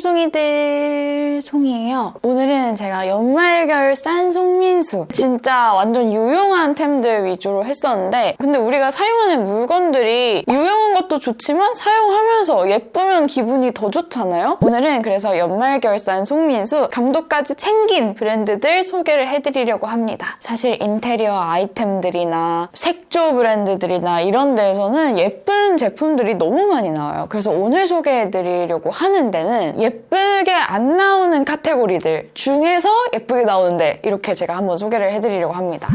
초송이들 송이에요. 오늘은 제가 연말결 싼 송민수 진짜 완전 유용한 템들 위주로 했었는데 근데 우리가 사용하는 물건들이 유용한 것도 좋지만 사용하면서 예쁘면 기분이 더 좋잖아요. 오늘은 그래서 연말결 싼 송민수 감독까지 챙긴 브랜드들 소개를 해드리려고 합니다. 사실 인테리어 아이템들이나 색조 브랜드들이나 이런 데에서는 예쁜 제품들이 너무 많이 나와요. 그래서 오늘 소개해드리려고 하는 데는 예쁘게 안 나오는 카테고리들 중에서 예쁘게 나오는데 이렇게 제가 한번 소개를 해드리려고 합니다.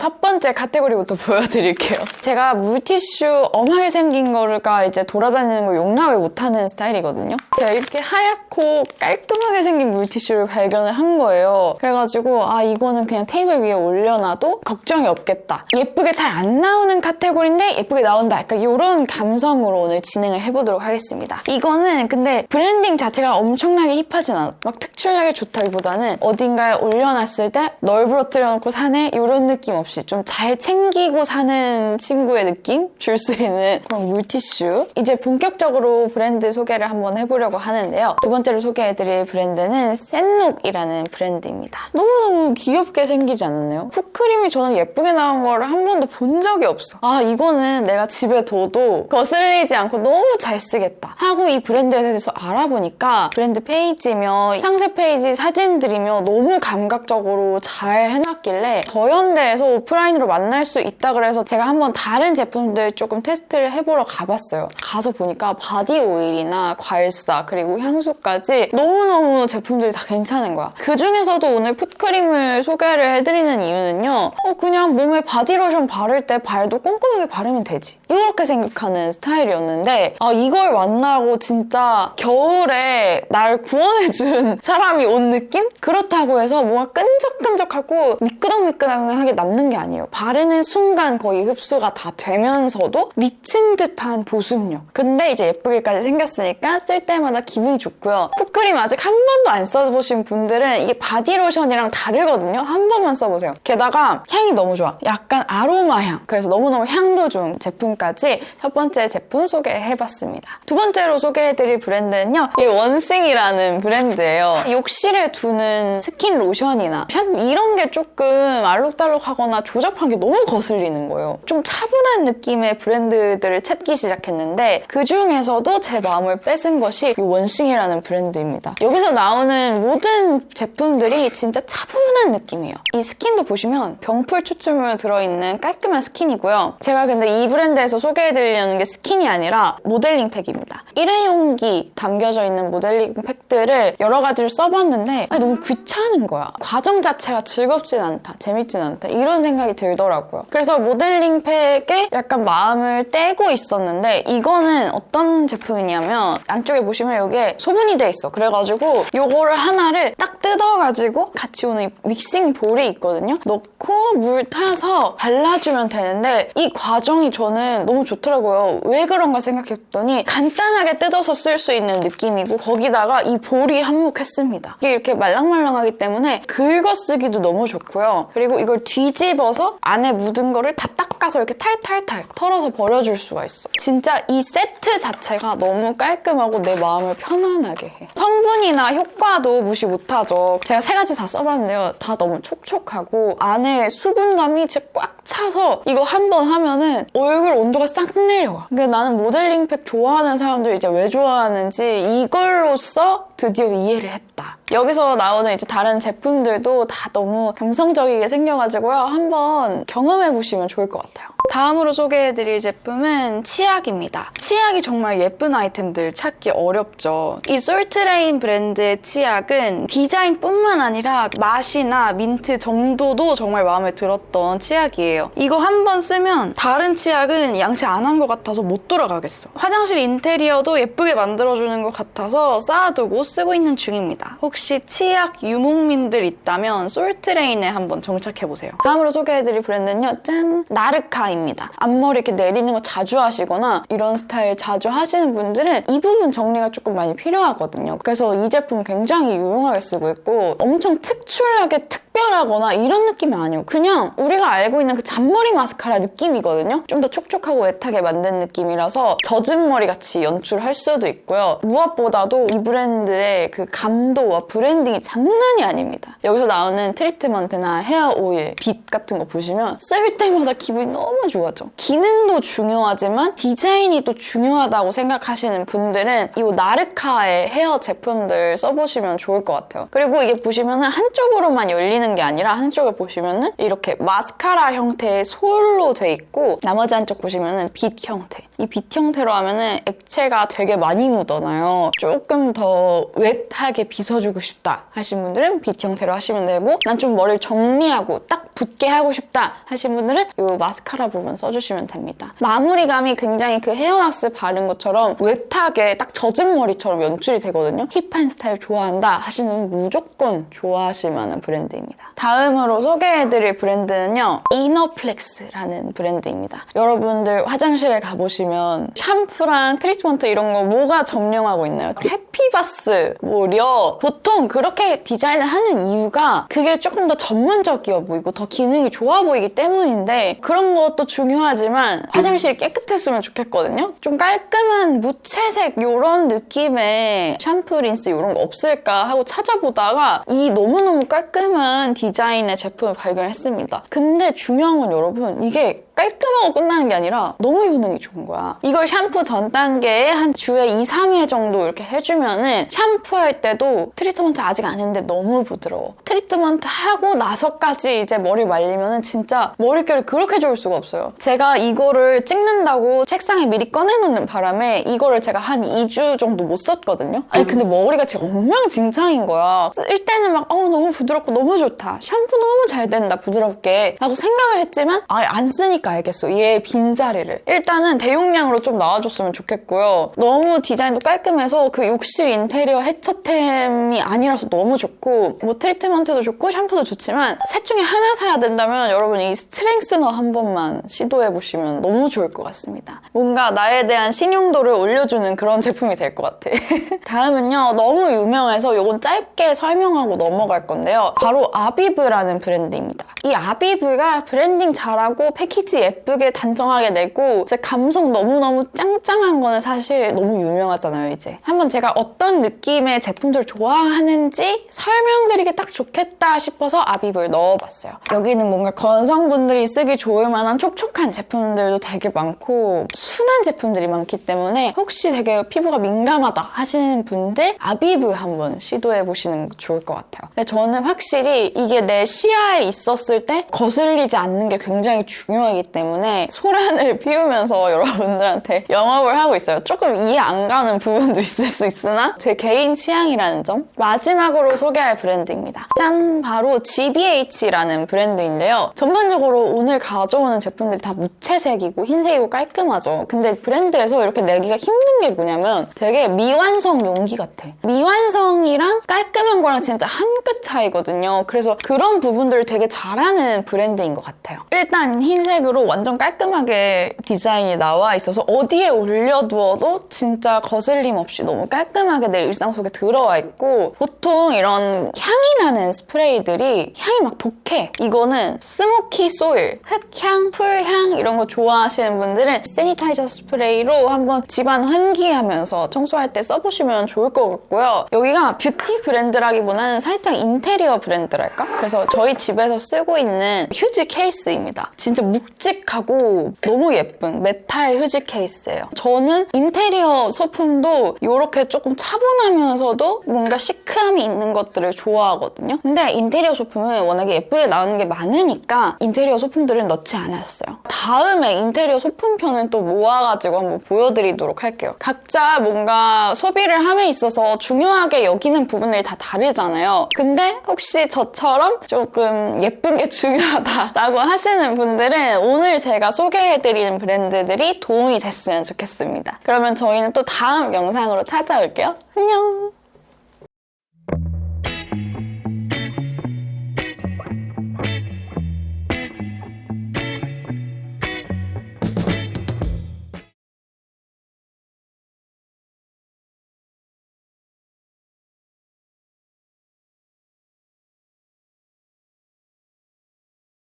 첫 번째 카테고리부터 보여드릴게요. 제가 물티슈 엄하게 생긴 거가 이제 돌아다니는 걸 용납을 못하는 스타일이거든요. 제가 이렇게 하얗고 깔끔하게 생긴 물티슈를 발견을 한 거예요. 그래가지고 아 이거는 그냥 테이블 위에 올려놔도 걱정이 없겠다. 예쁘게 잘 안 나오는 카테고리인데 예쁘게 나온다. 약간 이런 감성으로 오늘 진행을 해보도록 하겠습니다. 이거는 근데 브랜딩 자체가 엄청나게 힙하진 않아. 막 특출나게 좋다기보다는 어딘가에 올려놨을 때 널브러뜨려 놓고 사네 이런 느낌 없이 좀 잘 챙기고 사는 친구의 느낌 줄 수 있는 그런 물티슈. 이제 본격적으로 브랜드 소개를 한번 해보려고 하는데요. 두 번째로 소개해드릴 브랜드는 센룩이라는 브랜드입니다. 너무너무 귀엽게 생기지 않았나요? 푸크림이 저는 예쁘게 나온 거를 한 번도 본 적이 없어. 아 이거는 내가 집에 둬도 거슬리지 않고 너무 잘 쓰겠다 하고 이 브랜드에 대해서 알아보니까 브랜드 페이지며 상세 페이지 사진들이며 너무 감각적으로 잘 해놨길래 더현대에서 오프라인으로 만날 수 있다 그래서 제가 한번 다른 제품들 조금 테스트를 해보러 가봤어요. 가서 보니까 바디 오일이나 괄사 그리고 향수까지 너무너무 제품들이 다 괜찮은 거야. 그 중에서도 오늘 풋크림을 소개를 해드리는 이유는요. 어, 그냥 몸에 바디로션 바를 때 발도 꼼꼼하게 바르면 되지. 이렇게 생각하는 스타일이었는데 아, 이걸 만나고 진짜 겨울에 날 구원해준 사람이 온 느낌? 그렇다고 해서 뭔가 끈적끈적하고 미끄덩미끄덩하게 남는 게 아니에요. 바르는 순간 거의 흡수가 다 되면서도 미친 듯한 보습력. 근데 이제 예쁘게까지 생겼으니까 쓸 때마다 기분이 좋고요. 풋크림 아직 한 번도 안 써보신 분들은 이게 바디로션이랑 다르거든요. 한 번만 써보세요. 게다가 향이 너무 좋아. 약간 아로마 향. 그래서 너무너무 향도 좋은 제품까지 첫 번째 제품 소개해봤습니다. 두 번째로 소개해드릴 브랜드는요. 이 원싱이라는 브랜드예요. 욕실에 두는 스킨 로션이나 샴푸 이런 게 조금 알록달록하거나 조잡한 게 너무 거슬리는 거예요. 좀 차분한 느낌의 브랜드들을 찾기 시작했는데 그 중에서도 제 마음을 뺏은 것이 이 원싱이라는 브랜드입니다. 여기서 나오는 모든 제품들이 진짜 차분한 느낌이에요. 이 스킨도 보시면 병풀 추출물 들어있는 깔끔한 스킨이고요. 제가 근데 이 브랜드에서 소개해드리려는 게 스킨이 아니라 모델링 팩입니다. 일회용기 담겨져 있는 모델링 팩들을 여러 가지를 써봤는데 너무 귀찮은 거야. 과정 자체가 즐겁진 않다, 재밌진 않다 이런 생각이 들더라고요. 그래서 모델링 팩에 약간 마음을 떼고 있었는데 이거는 어떤 제품이냐면 안쪽에 보시면 여기에 소분이 돼 있어. 그래가지고 요거를 하나를 딱 뜯어가지고 같이 오는 이 믹싱 볼이 있거든요. 넣고 물 타서 발라주면 되는데 이 과정이 저는 너무 좋더라고요. 왜 그런가 생각했더니 간단하게 뜯어서 쓸 수 있는 느낌이고 거기다가 이 볼이 한몫했습니다. 이게 이렇게 말랑말랑하기 때문에 긁어 쓰기도 너무 좋고요. 그리고 이걸 뒤집 어서 안에 묻은 거를 다 닦아서 이렇게 탈탈탈 털어서 버려줄 수가 있어. 진짜 이 세트 자체가 너무 깔끔하고 내 마음을 편안하게 해. 성분이나 효과도 무시 못하죠. 제가 세 가지 다 써봤는데요. 다 너무 촉촉하고 안에 수분감이 꽉 차서 이거 한 번 하면은 얼굴 온도가 싹 내려와. 근데 나는 모델링 팩 좋아하는 사람들 이제 왜 좋아하는지 이걸로써 드디어 이해를 했다. 여기서 나오는 이제 다른 제품들도 다 너무 감성적이게 생겨가지고요. 한번 경험해 보시면 좋을 것 같아요. 다음으로 소개해드릴 제품은 치약입니다. 치약이 정말 예쁜 아이템들 찾기 어렵죠. 이 솔트레인 브랜드의 치약은 디자인뿐만 아니라 맛이나 민트 정도도 정말 마음에 들었던 치약이에요. 이거 한 번 쓰면 다른 치약은 양치 안 한 것 같아서 못 돌아가겠어. 화장실 인테리어도 예쁘게 만들어주는 것 같아서 쌓아두고 쓰고 있는 중입니다. 혹시 치약 유목민들 있다면 솔트레인에 한번 정착해보세요. 다음으로 소개해드릴 브랜드는요. 짠! 나르카 입니다. 앞머리 이렇게 내리는 거 자주 하시거나 이런 스타일 자주 하시는 분들은 이 부분 정리가 조금 많이 필요하거든요. 그래서 이 제품 굉장히 유용하게 쓰고 있고 엄청 특출나게 특별 특별하거나 이런 느낌이 아니에요. 그냥 우리가 알고 있는 그 잔머리 마스카라 느낌이거든요. 좀 더 촉촉하고 웻하게 만든 느낌이라서 젖은 머리 같이 연출할 수도 있고요. 무엇보다도 이 브랜드의 그 감도와 브랜딩이 장난이 아닙니다. 여기서 나오는 트리트먼트나 헤어 오일, 빛 같은 거 보시면 쓸 때마다 기분이 너무 좋아져. 기능도 중요하지만 디자인이 또 중요하다고 생각하시는 분들은 이 나르카의 헤어 제품들 써보시면 좋을 것 같아요. 그리고 이게 보시면은 한쪽으로만 열리는 게 아니라 한쪽을 보시면은 이렇게 마스카라 형태의 솔로 돼 있고 나머지 한쪽 보시면은 빛 형태. 이 빛 형태로 하면은 액체가 되게 많이 묻어나요. 조금 더 웻하게 빗어주고 싶다 하신 분들은 빛 형태로 하시면 되고 난 좀 머리를 정리하고 딱 붙게 하고 싶다 하신 분들은 이 마스카라 부분 써주시면 됩니다. 마무리감이 굉장히 그 헤어왁스 바른 것처럼 웻하게 딱 젖은 머리처럼 연출이 되거든요. 힙한 스타일 좋아한다 하시는 무조건 좋아하실 만한 브랜드입니다. 다음으로 소개해드릴 브랜드는요. 이너플렉스라는 브랜드입니다. 여러분들 화장실에 가보시면 샴푸랑 트리트먼트 이런 거 뭐가 점령하고 있나요? 해피바스, 뭐 려 보통 그렇게 디자인을 하는 이유가 그게 조금 더 전문적이어 보이고 더 기능이 좋아 보이기 때문인데 그런 것도 중요하지만 화장실이 깨끗했으면 좋겠거든요. 좀 깔끔한 무채색 이런 느낌의 샴푸, 린스 이런 거 없을까 하고 찾아보다가 이 너무너무 깔끔한 디자인의 제품을 발견했습니다. 근데 중요한 건 여러분 이게 깔끔하고 끝나는 게 아니라 너무 효능이 좋은 거야. 이걸 샴푸 전 단계에 한 주에 2, 3회 정도 이렇게 해주면은 샴푸할 때도 트리트먼트 아직 안 했는데 너무 부드러워. 트리트먼트 하고 나서까지 이제 머리 말리면은 진짜 머릿결이 그렇게 좋을 수가 없어요. 제가 이거를 찍는다고 책상에 미리 꺼내놓는 바람에 이거를 제가 한 2주 정도 못 썼거든요. 아니 근데 머리가 지금 엉망진창인 거야. 쓸 때는 막 어, 너무 부드럽고 너무 좋다. 샴푸 너무 잘 된다 부드럽게 라고 생각을 했지만 아예 안 쓰니까 알겠어. 얘 빈자리를. 일단은 대용량으로 좀 나와줬으면 좋겠고요. 너무 디자인도 깔끔해서 그 욕실 인테리어 해처템이 아니라서 너무 좋고 뭐 트리트먼트도 좋고 샴푸도 좋지만 셋 중에 하나 사야 된다면 여러분 이 스트렝스너 한 번만 시도해보시면 너무 좋을 것 같습니다. 뭔가 나에 대한 신용도를 올려주는 그런 제품이 될 것 같아. 다음은요. 너무 유명해서 이건 짧게 설명하고 넘어갈 건데요. 바로 아비브라는 브랜드입니다. 이 아비브가 브랜딩 잘하고 패키지 예쁘게 단정하게 내고 제 감성 너무너무 짱짱한 거는 사실 너무 유명하잖아요, 이제. 한번 제가 어떤 느낌의 제품들 좋아하는지 설명드리기 딱 좋겠다 싶어서 아비브를 넣어봤어요. 여기는 뭔가 건성분들이 쓰기 좋을 만한 촉촉한 제품들도 되게 많고 순한 제품들이 많기 때문에 혹시 되게 피부가 민감하다 하시는 분들 아비브 한번 시도해 보시는 거 좋을 것 같아요. 저는 확실히 이게 내 시야에 있었을 때 거슬리지 않는 게 굉장히 중요하기 때문에 소란을 피우면서 여러분들한테 영업을 하고 있어요. 조금 이해 안 가는 부분도 있을 수 있으나 제 개인 취향이라는 점. 마지막으로 소개할 브랜드입니다. 짠! 바로 GBH라는 브랜드인데요. 전반적으로 오늘 가져오는 제품들이 다 무채색이고 흰색이고 깔끔하죠. 근데 브랜드에서 이렇게 내기가 힘든 게 뭐냐면 되게 미완성 용기 같아. 미완성이랑 깔끔한 거랑 진짜 한 끗 차이거든요. 그래서 그런 부분들을 되게 잘하는 브랜드인 것 같아요. 일단 흰색으로 완전 깔끔하게 디자인이 나와 있어서 어디에 올려두어도 진짜 거슬림 없이 너무 깔끔하게 내 일상 속에 들어와 있고 보통 이런 향이 나는 스프레이들이 향이 막 독해. 이거는 스모키 소일, 흙향, 풀향 이런 거 좋아하시는 분들은 세니타이저 스프레이로 한번 집안 환기하면서 청소할 때 써보시면 좋을 것 같고요. 여기가 뷰티 브랜드라기보다는 살짝 인테리어 브랜드랄까? 그래서 저희 집에서 쓰고 있는 휴지 케이스입니다. 진짜 묵 직하고 너무 예쁜 메탈 휴지 케이스예요. 저는 인테리어 소품도 이렇게 조금 차분하면서도 뭔가 시크함이 있는 것들을 좋아하거든요. 근데 인테리어 소품은 워낙에 예쁘게 나오는 게 많으니까 인테리어 소품들은 넣지 않았어요. 다음에 인테리어 소품 편은 또 모아가지고 한번 보여드리도록 할게요. 각자 뭔가 소비를 함에 있어서 중요하게 여기는 부분들이 다 다르잖아요. 근데 혹시 저처럼 조금 예쁜 게 중요하다라고 하시는 분들은 오늘 제가 소개해드리는 브랜드들이 도움이 됐으면 좋겠습니다. 그러면 저희는 또 다음 영상으로 찾아올게요. 안녕!